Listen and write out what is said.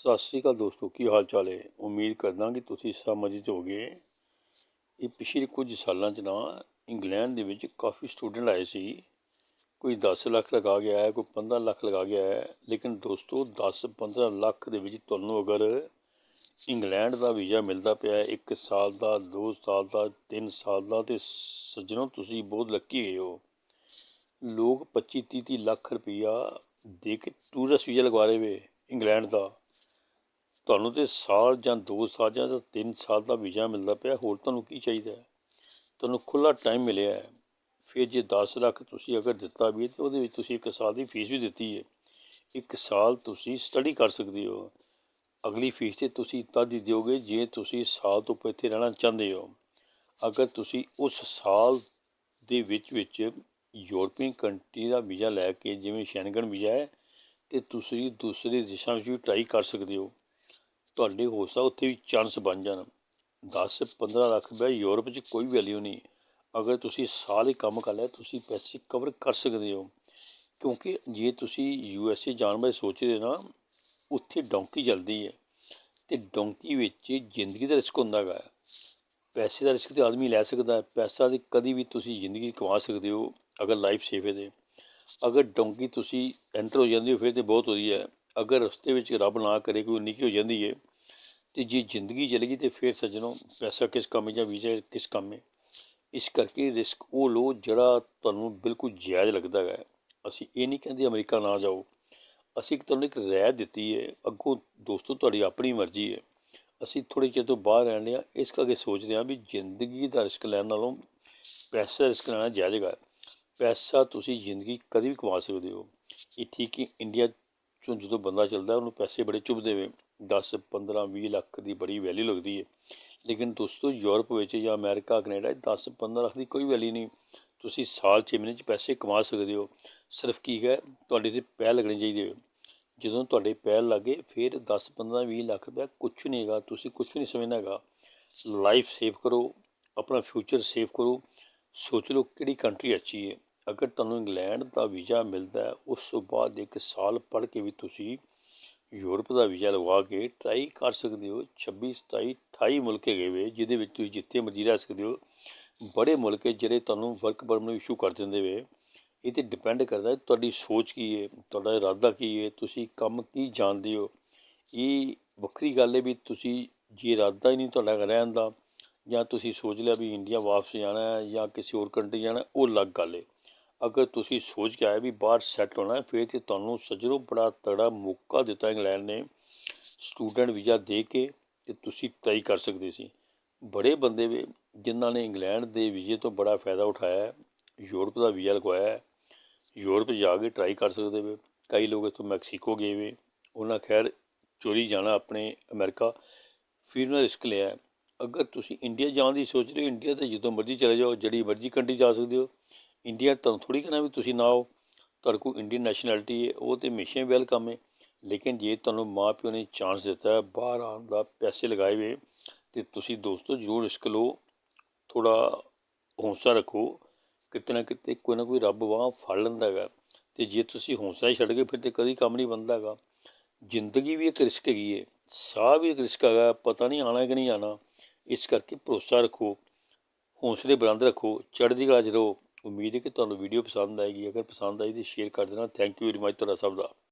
ਸਤਿ ਸ਼੍ਰੀ ਅਕਾਲ ਦੋਸਤੋ, ਕੀ ਹਾਲ ਚਾਲ ਹੈ? ਉਮੀਦ ਕਰਦਾ ਕਿ ਤੁਸੀਂ ਸਮਝਿਤ ਹੋਗੇ ਇਹ ਪਿਛਲੇ ਕੁਝ ਸਾਲਾਂ 'ਚ ਨਾ ਇੰਗਲੈਂਡ ਦੇ ਵਿੱਚ ਕਾਫੀ ਸਟੂਡੈਂਟ ਆਏ ਸੀ। ਕੋਈ 10 ਲੱਖ ਲਗਾ ਗਿਆ ਹੈ, ਕੋਈ 15 ਲੱਖ ਲਗਾ ਗਿਆ ਹੈ। ਲੇਕਿਨ ਦੋਸਤੋ 10 15 ਲੱਖ ਦੇ ਵਿੱਚ ਤੁਹਾਨੂੰ ਅਗਰ ਇੰਗਲੈਂਡ ਦਾ ਵੀਜ਼ਾ ਮਿਲਦਾ ਪਿਆ ਹੈ 1 ਸਾਲ ਦਾ 2 ਸਾਲ ਦਾ 3 ਸਾਲ ਦਾ, ਤੇ ਸੱਜਣੋ, ਤੁਸੀਂ ਬਹੁਤ ਲੱਕੀ ਗਏ ਹੋ। ਲੋਕ 25 30 30 ਲੱਖ ਰੁਪਈਆ ਦੇ ਕੇ ਟੂਰਿਸਟ ਵੀਜ਼ਾ ਲਗਵਾ ਰਹੇ ਵੇ ਇੰਗਲੈਂਡ ਦਾ। ਤੁਹਾਨੂੰ ਤੇ ਸਾਲ ਜਾਂ 2 ਸਾਲ ਜਾਂ 3 ਸਾਲ ਦਾ ਵੀਜ਼ਾ ਮਿਲਦਾ ਪਿਆ, ਹੋਰ ਤੁਹਾਨੂੰ ਕੀ ਚਾਹੀਦਾ ਹੈ? ਤੁਹਾਨੂੰ ਖੁੱਲਾ ਟਾਈਮ ਮਿਲਿਆ ਹੈ। ਫਿਰ ਜੇ 10 ਲੱਖ ਤੁਸੀਂ ਅਗਰ ਦਿੱਤਾ ਵੀ ਹੈ, ਤੇ ਉਹਦੇ ਵਿੱਚ ਤੁਸੀਂ 1 ਸਾਲ ਦੀ ਫੀਸ ਵੀ ਦਿੱਤੀ ਹੈ। 1 ਸਾਲ ਤੁਸੀਂ ਸਟੱਡੀ ਕਰ ਸਕਦੇ ਹੋ। ਅਗਲੀ ਫੀਸ ਤੇ ਤੁਸੀਂ ਤਦ ਹੀ ਦਿਓਗੇ ਜੇ ਤੁਸੀਂ ਸਾਲ ਤੋਂ ਉੱਪਰ ਇੱਥੇ ਰਹਿਣਾ ਚਾਹੁੰਦੇ ਹੋ। ਅਗਰ ਤੁਸੀਂ ਉਸ ਸਾਲ ਦੇ ਵਿੱਚ ਵਿੱਚ ਯੂਰਪੀਅਨ ਕੰਟਰੀ ਦਾ ਵੀਜ਼ਾ ਲੈ ਕੇ ਜਿਵੇਂ ਸ਼ੈਂਗਨ ਵੀਜ਼ਾ ਹੈ, ਤੇ ਤੁਸੀਂ ਦੂਸਰੇ ਦੇਸ਼ਾਂ ਵਿੱਚ ਵੀ ਟਰਾਈ ਕਰ ਸਕਦੇ ਹੋ। ਤੁਹਾਡੇ ਹੋ ਸਕਦਾ ਉੱਥੇ ਵੀ ਚਾਂਸ ਬਣ ਜਾਣ। 10 15 ਲੱਖ ਰੁਪਏ ਯੂਰਪ 'ਚ ਕੋਈ ਵੈਲਿਊ ਨਹੀਂ। ਅਗਰ ਤੁਸੀਂ ਸਾਲ ਹੀ ਕੰਮ ਕਰ ਲਿਆ, ਤੁਸੀਂ ਪੈਸੇ ਕਵਰ ਕਰ ਸਕਦੇ ਹੋ। ਕਿਉਂਕਿ ਜੇ ਤੁਸੀਂ ਯੂ ਐਸ ਏ ਜਾਣ ਬਾਰੇ ਸੋਚਦੇ ਨਾ, ਉੱਥੇ ਡੌਂਕੀ ਚੱਲਦੀ ਹੈ। ਤੇ ਡੌਂਕੀ ਵਿੱਚ ਜ਼ਿੰਦਗੀ ਦਾ ਰਿਸਕ ਹੁੰਦਾ ਹੈਗਾ। ਪੈਸੇ ਦਾ ਰਿਸਕ ਤੇ ਆਦਮੀ ਲੈ ਸਕਦਾ ਹੈ। ਪੈਸਾ ਦੀ ਕਦੀ ਵੀ ਤੁਸੀਂ ਜ਼ਿੰਦਗੀ ਕਮਾ ਸਕਦੇ ਹੋ, ਅਗਰ ਲਾਈਫ ਸੇਫ ਹੈ ਤੇ। ਅਗਰ ਡੌਂਕੀ ਤੁਸੀਂ ਐਂਟਰ ਹੋ ਜਾਂਦੇ ਹੋ, ਫਿਰ ਤੇ ਬਹੁਤ ਵਧੀਆ ਹੈ। ਅਗਰ ਰਸਤੇ ਵਿੱਚ ਰੱਬ ਨਾ ਕਰੇ, ਕੋਈ ਨਿੱਕੀ ਹੋ ਜਾਂਦੀ ਹੈ ਤੇ ਜੇ ਜ਼ਿੰਦਗੀ ਚਲੀ ਗਈ ਤੇ ਫਿਰ ਸੱਜਣੋ ਪੈਸਾ ਕਿਸ ਕੰਮ ਹੈ ਜਾਂ ਵੀਜ਼ਾ ਕਿਸ ਕੰਮ ਹੈ ਇਸ ਕਰਕੇ ਰਿਸਕ ਉਹ ਲੋ ਜਿਹੜਾ ਤੁਹਾਨੂੰ ਬਿਲਕੁਲ ਜਾਇਜ਼ ਲੱਗਦਾ ਹੈ। ਅਸੀਂ ਇਹ ਨਹੀਂ ਕਹਿੰਦੇ ਅਮਰੀਕਾ ਨਾ ਜਾਓ। ਅਸੀਂ ਤੁਹਾਨੂੰ ਇੱਕ ਰਾਇ ਦਿੱਤੀ ਹੈ ਅੱਗੋਂ ਦੋਸਤੋ ਤੁਹਾਡੀ ਆਪਣੀ ਮਰਜ਼ੀ ਹੈ ਅਸੀਂ ਥੋੜੇ ਚਿਰ ਤੋਂ ਬਾਹਰ ਰਹਿੰਦੇ ਆ ਇਸ ਕਰਕੇ ਸੋਚਦੇ ਆ ਵੀ ਜ਼ਿੰਦਗੀ ਦਾ ਰਿਸਕ ਲੈਣ ਨਾਲੋਂ ਪੈਸਾ ਰਿਸਕ ਲੈਣਾ ਜਾਇਜ਼ ਹੈ ਪੈਸਾ ਤੁਸੀਂ ਜ਼ਿੰਦਗੀ ਕਦੀ ਵੀ ਕਮਾ ਸਕਦੇ ਹੋ। ਇਹ ਠੀਕ ਹੈ, ਇੰਡੀਆ ਚੋਂ ਜਦੋਂ ਬੰਦਾ ਚੱਲਦਾ, ਉਹਨੂੰ ਪੈਸੇ ਬੜੇ ਚੁਭਦੇ ਵੇ। 10 15 20 ਲੱਖ ਦੀ ਬੜੀ ਵੈਲਿਊ ਲੱਗਦੀ ਹੈ ਲੇਕਿਨ ਦੋਸਤੋ, ਯੂਰਪ ਵਿੱਚ ਜਾਂ ਅਮਰੀਕਾ, ਕੈਨੇਡਾ 10 15 ਲੱਖ ਦੀ ਕੋਈ ਵੈਲਿਊ ਨਹੀਂ। ਤੁਸੀਂ ਸਾਲ 6 ਮਹੀਨੇ 'ਚ ਪੈਸੇ ਕਮਾ ਸਕਦੇ ਹੋ। ਸਿਰਫ ਕੀ ਹੈ, ਤੁਹਾਡੇ ਤੇ ਪੈਰ ਲੱਗਣੇ ਚਾਹੀਦੇ ਜਦੋਂ ਤੁਹਾਡੇ ਪੈਰ ਲੱਗੇ, ਫਿਰ 10 15 20 ਲੱਖ ਰੁਪਏ ਕੁਝ ਨਹੀਂ ਹੈਗਾ। ਤੁਸੀਂ ਕੁਝ ਨਹੀਂ ਸਮਝਣਾ ਹੈਗਾ। ਲਾਈਫ ਸੇਵ ਕਰੋ। ਆਪਣਾ ਫਿਊਚਰ ਸੇਵ ਕਰੋ। ਸੋਚ ਲਓ ਕਿਹੜੀ ਕੰਟਰੀ ਅੱਛੀ ਹੈ ਅਗਰ ਤੁਹਾਨੂੰ ਇੰਗਲੈਂਡ ਦਾ ਵੀਜ਼ਾ ਮਿਲਦਾ ਹੈ, ਉਸ ਤੋਂ ਬਾਅਦ ਇੱਕ ਸਾਲ ਪੜ੍ਹ ਕੇ ਵੀ ਤੁਸੀਂ ਯੂਰਪ ਦਾ ਵੀਜ਼ਾ ਲਗਵਾ ਕੇ ਟਰਾਈ ਕਰ ਸਕਦੇ ਹੋ 26 27 28 ਮੁਲਕ ਹੈਗੇ ਵੇ ਜਿਹਦੇ ਵਿੱਚ ਤੁਸੀਂ ਜਿੱਥੇ ਮਰਜ਼ੀ ਰਹਿ ਸਕਦੇ ਹੋ। ਬੜੇ ਮੁਲਕ ਹੈ ਜਿਹੜੇ ਤੁਹਾਨੂੰ ਵਰਕ ਪਰਮਿਟ ਇਸ਼ੂ ਕਰ ਦਿੰਦੇ ਵੇ ਇਹ ਤੇ ਡਿਪੈਂਡ ਕਰਦਾ ਤੁਹਾਡੀ ਸੋਚ ਕੀ ਹੈ, ਤੁਹਾਡਾ ਇਰਾਦਾ ਕੀ ਹੈ, ਤੁਸੀਂ ਕੰਮ ਕੀ ਜਾਣਦੇ ਹੋ। ਇਹ ਵੱਖਰੀ ਗੱਲ ਹੈ ਵੀ ਤੁਸੀਂ ਜੇ ਇਰਾਦਾ ਹੀ ਨਹੀਂ ਤੁਹਾਡਾ ਰਹਿਣ ਦਾ, ਜਾਂ ਤੁਸੀਂ ਸੋਚ ਲਿਆ ਵੀ ਇੰਡੀਆ ਵਾਪਸ ਜਾਣਾ ਹੈ ਜਾਂ ਕਿਸੇ ਹੋਰ ਕੰਟਰੀ ਜਾਣਾ ਉਹ ਅਲੱਗ ਗੱਲ ਹੈ। ਅਗਰ ਤੁਸੀਂ ਸੋਚ ਕੇ ਆਏ ਵੀ ਬਾਹਰ ਸੈੱਟ ਹੋਣਾ ਫਿਰ ਤੇ ਤੁਹਾਨੂੰ ਸਜਰੋ ਬੜਾ ਤੜਾ ਮੌਕਾ ਦਿੱਤਾ ਇੰਗਲੈਂਡ ਨੇ ਸਟੂਡੈਂਟ ਵੀਜ਼ਾ ਦੇ ਕੇ ਤੇ ਤੁਸੀਂ ਟਰਾਈ ਕਰ ਸਕਦੇ ਸੀ। ਬੜੇ ਬੰਦੇ ਵੇ ਜਿਨ੍ਹਾਂ ਨੇ ਇੰਗਲੈਂਡ ਦੇ ਵੀਜ਼ੇ ਤੋਂ ਬੜਾ ਫਾਇਦਾ ਉਠਾਇਆ ਯੂਰਪ ਦਾ ਵੀਜ਼ਾ ਲਗਵਾਇਆ ਯੂਰਪ ਜਾ ਕੇ ਟਰਾਈ ਕਰ ਸਕਦੇ ਵੇ। ਕਈ ਲੋਕ ਇੱਥੋਂ ਮੈਕਸੀਕੋ ਗਏ ਵੇ। ਉਹਨਾਂ ਖੈਰ ਚੋਰੀ ਜਾਣਾ ਆਪਣੇ ਅਮਰੀਕਾ, ਫਿਰ ਉਹਨਾਂ ਰਿਸਕ ਲਿਆ ਅਗਰ ਤੁਸੀਂ ਇੰਡੀਆ ਜਾਣ ਦੀ ਸੋਚ ਰਹੇ ਹੋ, ਇੰਡੀਆ ਤੇ ਜਦੋਂ ਮਰਜ਼ੀ ਚਲੇ ਜਾਓ, ਜਿਹੜੀ ਮਰਜ਼ੀ ਕੰਟਰੀ ਜਾ ਸਕਦੇ ਹੋ ਇੰਡੀਆ ਤੁਹਾਨੂੰ ਥੋੜੀ ਕਹਿਣਾ ਵੀ ਤੁਸੀਂ ਨਾ ਆਓ, ਤੁਹਾਡੇ ਕੋਲ ਇੰਡੀਅਨ ਨੈਸ਼ਨੈਲਿਟੀ ਹੈ, ਉਹ ਤੇ ਹਮੇਸ਼ਾ ਵੈਲਕਮ ਹੈ। ਲੇਕਿਨ ਜੇ ਤੁਹਾਨੂੰ ਮਾਂ ਪਿਓ ਨੇ ਚਾਂਸ ਦਿੱਤਾ ਹੈ ਬਾਹਰ ਆਉਣ ਦਾ ਪੈਸੇ ਲਗਾਏ ਵੇ ਤੇ ਤੁਸੀਂ ਦੋਸਤੋ ਜ਼ਰੂਰ ਰਿਸਕ ਲਓ ਥੋੜਾ ਹੌਸਲਾ ਰੱਖੋ, ਕਿਤੇ ਨਾ ਕਿਤੇ ਕੋਈ ਨਾ ਕੋਈ ਰੱਬ ਵਾਹ ਫੜ ਲੈਂਦਾ ਹੈਗਾ। ਤੇ ਜੇ ਤੁਸੀਂ ਹੌਸਲਾ ਹੀ ਛੱਡ ਗਏ, ਫਿਰ ਤੇ ਕਦੀ ਕੰਮ ਨਹੀਂ ਬਣਦਾ ਹੈਗਾ। ਜ਼ਿੰਦਗੀ ਵੀ ਇੱਕ ਰਿਸਕ ਹੈਗੀ ਹੈ, ਸਾਹ ਵੀ ਇੱਕ ਰਿਸਕ ਹੈਗਾ, ਪਤਾ ਨਹੀਂ ਆਣਾ ਕਿ ਨਹੀਂ ਆਣਾ ਇਸ ਕਰਕੇ ਭਰੋਸਾ ਰੱਖੋ, ਹੌਸਲੇ ਬੁਲੰਦ ਰੱਖੋ, ਚੜ੍ਹਦੀ ਕਲਾ 'ਚ ਰਹੋ। ਉਮੀਦ ਹੈ ਕਿ ਤੁਹਾਨੂੰ ਵੀਡੀਓ ਪਸੰਦ ਆਏਗੀ। ਅਗਰ ਪਸੰਦ ਆਈ ਤਾਂ ਸ਼ੇਅਰ ਕਰ ਦੇਣਾ। ਥੈਂਕ ਯੂ ਵੈਰੀ ਮਚ ਤੁਹਾਡਾ ਸਭ ਦਾ।